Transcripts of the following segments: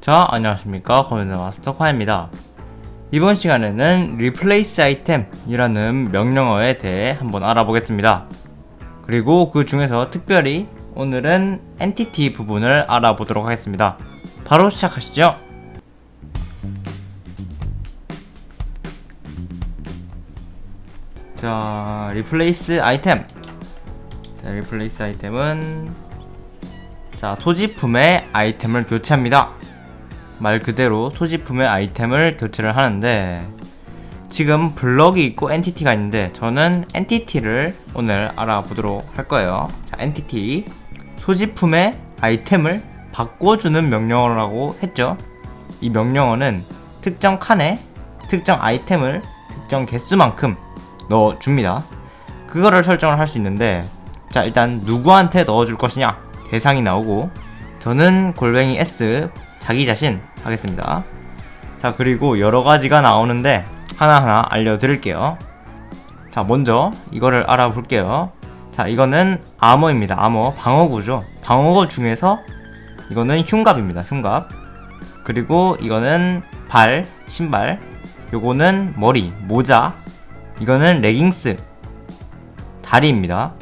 자, 안녕하십니까. 코미디 마스터 콰입니다. 이번 시간에는 replace item이라는 명령어에 대해 한번 알아보겠습니다. 그리고 그 중에서 특별히 오늘은 entity 부분을 알아보도록 하겠습니다. 바로 시작하시죠. 자, replace item. 자, replace item은 자, 소지품의 아이템을 교체합니다. 말 그대로 소지품의 아이템을 교체를 하는데 지금 블럭이 있고 엔티티가 있는데 저는 엔티티를 오늘 알아보도록 할 거예요. 자, 엔티티 소지품의 아이템을 바꿔주는 명령어라고 했죠. 이 명령어는 특정 칸에 특정 아이템을 특정 개수만큼 넣어줍니다. 그거를 설정을 할 수 있는데 자 일단 누구한테 넣어줄 것이냐 대상이 나오고 저는 골뱅이 S 자기 자신 하겠습니다. 자, 그리고 여러 가지가 나오는데 하나하나 알려드릴게요. 자, 먼저 이거를 알아볼게요. 자, 이거는 아머입니다. 아머, 방어구죠. 방어구 중에서 이거는 흉갑입니다. 흉갑. 그리고 이거는 발, 신발. 요거는 머리, 모자. 이거는 레깅스, 다리입니다.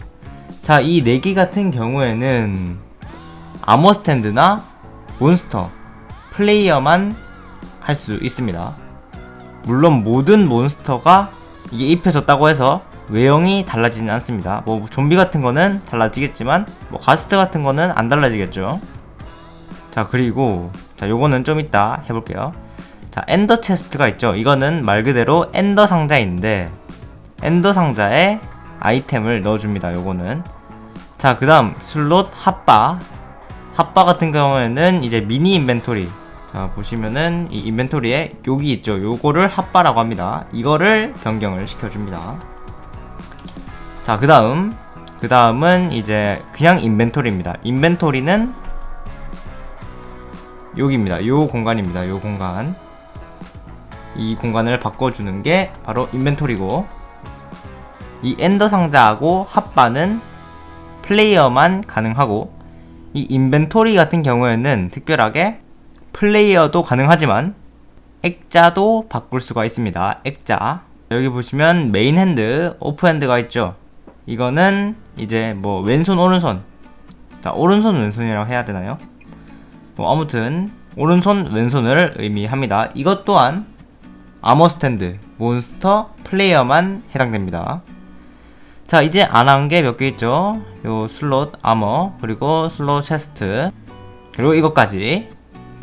자, 이네개 같은 경우에는 아머 스탠드나 몬스터, 플레이어만 할 수 있습니다. 물론 모든 몬스터가 이게 입혀졌다고 해서 외형이 달라지진 않습니다. 뭐 좀비 같은 거는 달라지겠지만 뭐 가스트 같은 거는 안 달라지겠죠. 자 그리고 자 요거는 좀 이따 해볼게요. 자 엔더 체스트가 있죠. 이거는 말 그대로 엔더 상자인데 엔더 상자에 아이템을 넣어줍니다. 요거는 자 그다음 슬롯 핫바 핫바 같은 경우에는 이제 미니 인벤토리 자 보시면은 이 인벤토리에 여기 있죠. 요거를 핫바라고 합니다. 이거를 변경을 시켜줍니다. 자 그 다음 그 다음은 이제 그냥 인벤토리입니다. 인벤토리는 여기입니다. 요 공간입니다. 요 공간. 이 공간을 바꿔주는 게 바로 인벤토리고 이 엔더 상자하고 핫바는 플레이어만 가능하고 이 인벤토리 같은 경우에는 특별하게 플레이어도 가능하지만 액자도 바꿀 수가 있습니다. 액자. 여기 보시면 메인 핸드, 오프 핸드가 있죠. 이거는 이제 뭐 왼손 오른손. 자, 오른손 왼손이라고 해야 되나요? 뭐 아무튼 오른손 왼손을 의미합니다. 이것 또한 아머 스탠드, 몬스터, 플레이어만 해당됩니다. 자, 이제 안 한 게 몇 개 있죠? 요 슬롯 아머, 그리고 슬롯 체스트, 그리고 이것까지.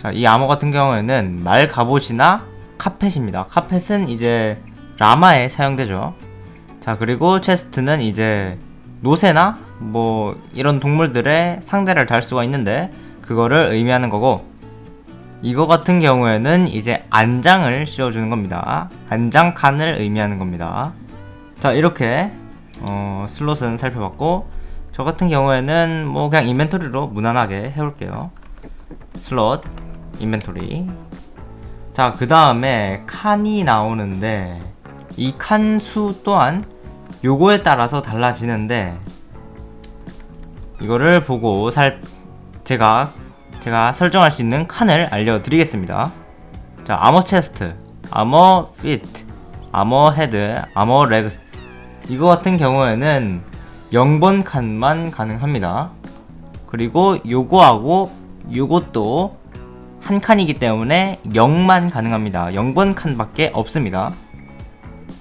자, 이 아머 같은 경우에는 말 갑옷이나 카펫입니다. 카펫은 이제 라마에 사용되죠. 자, 그리고 체스트는 이제 노새나 뭐 이런 동물들의 상대를 달 수가 있는데 그거를 의미하는 거고 이거 같은 경우에는 이제 안장을 씌워주는 겁니다. 안장 칸을 의미하는 겁니다. 자, 이렇게 어, 슬롯은 살펴봤고 저 같은 경우에는 뭐 그냥 인벤토리로 무난하게 해볼게요. 슬롯 인벤토리. 자 그 다음에 칸이 나오는데 이 칸 수 또한 요거에 따라서 달라지는데 이거를 보고 살 제가 제가 설정할 수 있는 칸을 알려드리겠습니다. 자 아머 체스트 아머 피트 아머 헤드 아머 레그스. 이거 같은 경우에는 0번 칸만 가능합니다. 그리고 요거하고 요것도 한 칸이기 때문에 0만 가능합니다. 0번 칸밖에 없습니다.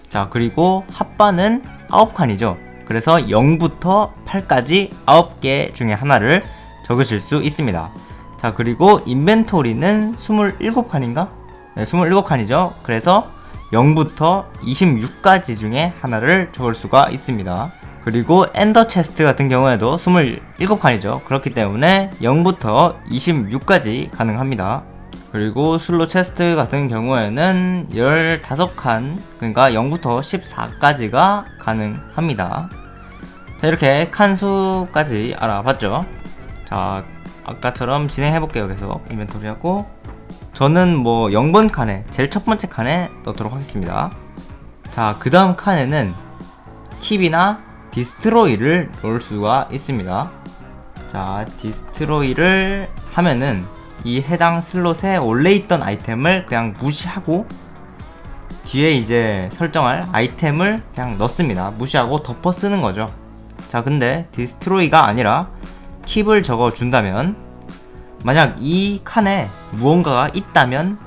자, 그리고 핫바는 9칸이죠. 그래서 0부터 8까지 9개 중에 하나를 적으실 수 있습니다. 자, 그리고 인벤토리는 27칸인가? 네, 27칸이죠. 그래서 0부터 26까지 중에 하나를 적을 수가 있습니다. 그리고 엔더 체스트 같은 경우에도 27칸이죠. 그렇기 때문에 0부터 26까지 가능합니다. 그리고 슬로 체스트 같은 경우에는 15칸, 그러니까 0부터 14까지가 가능합니다. 자, 이렇게 칸수까지 알아봤죠. 자, 아까처럼 진행해볼게요. 계속 인벤토리 하고. 저는 뭐 0번 칸에, 제일 첫 번째 칸에 넣도록 하겠습니다. 자, 그 다음 칸에는 킵이나 디스트로이를 넣을 수가 있습니다. 자, 디스트로이를 하면은 이 해당 슬롯에 원래 있던 아이템을 그냥 무시하고 뒤에 이제 설정할 아이템을 그냥 넣습니다. 무시하고 덮어 쓰는 거죠. 자, 근데 디스트로이가 아니라 킵을 적어 준다면 만약 이 칸에 무언가가 있다면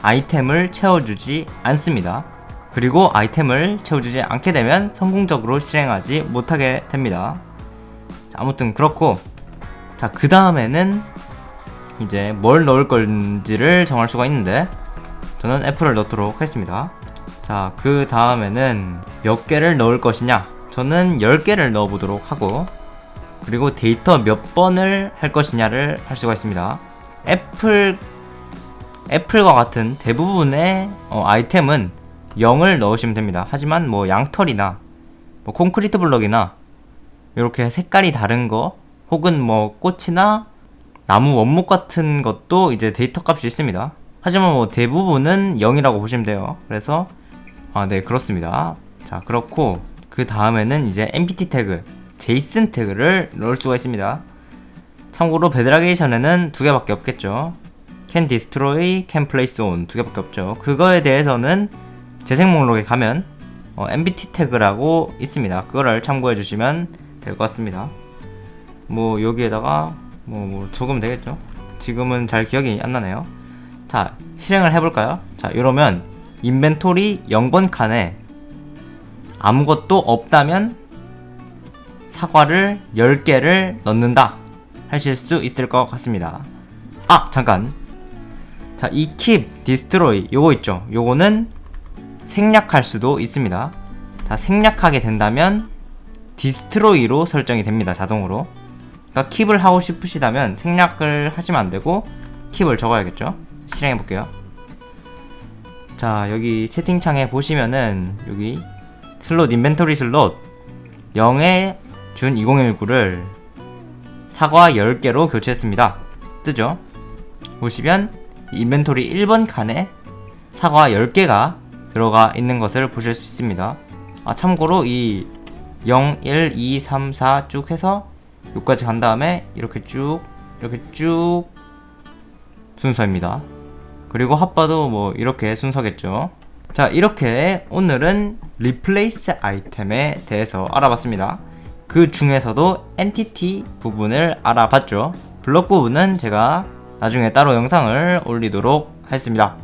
아이템을 채워주지 않습니다. 그리고 아이템을 채워주지 않게 되면 성공적으로 실행하지 못하게 됩니다. 자, 아무튼 그렇고 자, 그 다음에는 이제 뭘 넣을 건지를 정할 수가 있는데 저는 애플을 넣도록 하겠습니다. 자, 그 다음에는 몇 개를 넣을 것이냐? 저는 10개를 넣어 보도록 하고 그리고 데이터 몇 번을 할 것이냐를 할 수가 있습니다. 애플 애플과 같은 대부분의 어, 아이템은 0을 넣으시면 됩니다. 하지만 뭐 양털이나 뭐 콘크리트 블럭이나 이렇게 색깔이 다른 거 혹은 뭐 꽃이나 나무 원목 같은 것도 이제 데이터 값이 있습니다. 하지만 뭐 대부분은 0이라고 보시면 돼요. 그래서 아, 네, 그렇습니다. 자, 그렇고 그 다음에는 이제 MPT 태그, 제이슨 태그를 넣을 수가 있습니다. 참고로 베드라게이션에는 두 개밖에 없겠죠. can destroy, can place on 두 개밖에 없죠. 그거에 대해서는 재생 목록에 가면 어, MBT 태그라고 있습니다. 그거를 참고해 주시면 될 것 같습니다. 뭐 여기에다가 뭐, 뭐 적으면 되겠죠. 지금은 잘 기억이 안 나네요. 자 실행을 해볼까요? 자 이러면 인벤토리 0번 칸에 아무것도 없다면 사과를 10개를 넣는다 하실 수 있을 것 같습니다. 아 잠깐 자, 이 keep, destroy 요거 있죠. 요거는 생략할 수도 있습니다. 자, 생략하게 된다면 destroy로 설정이 됩니다. 자동으로. 그러니까 keep을 하고 싶으시다면 생략을 하시면 안 되고 keep을 적어야겠죠. 실행해 볼게요. 자, 여기 채팅창에 보시면은 여기 슬롯 인벤토리 슬롯 0에 준 2019를 사과 10개로 교체했습니다. 뜨죠? 보시면 인벤토리 1번 칸에 사과 10개가 들어가 있는 것을 보실 수 있습니다. 아, 참고로 이 0, 1, 2, 3, 4 쭉 해서 여기까지 간 다음에 이렇게 쭉 이렇게 쭉 순서입니다. 그리고 핫바도 뭐 이렇게 순서겠죠. 자, 이렇게 오늘은 리플레이스 아이템에 대해서 알아봤습니다. 그 중에서도 엔티티 부분을 알아봤죠. 블록 부분은 제가 나중에 따로 영상을 올리도록 하겠습니다.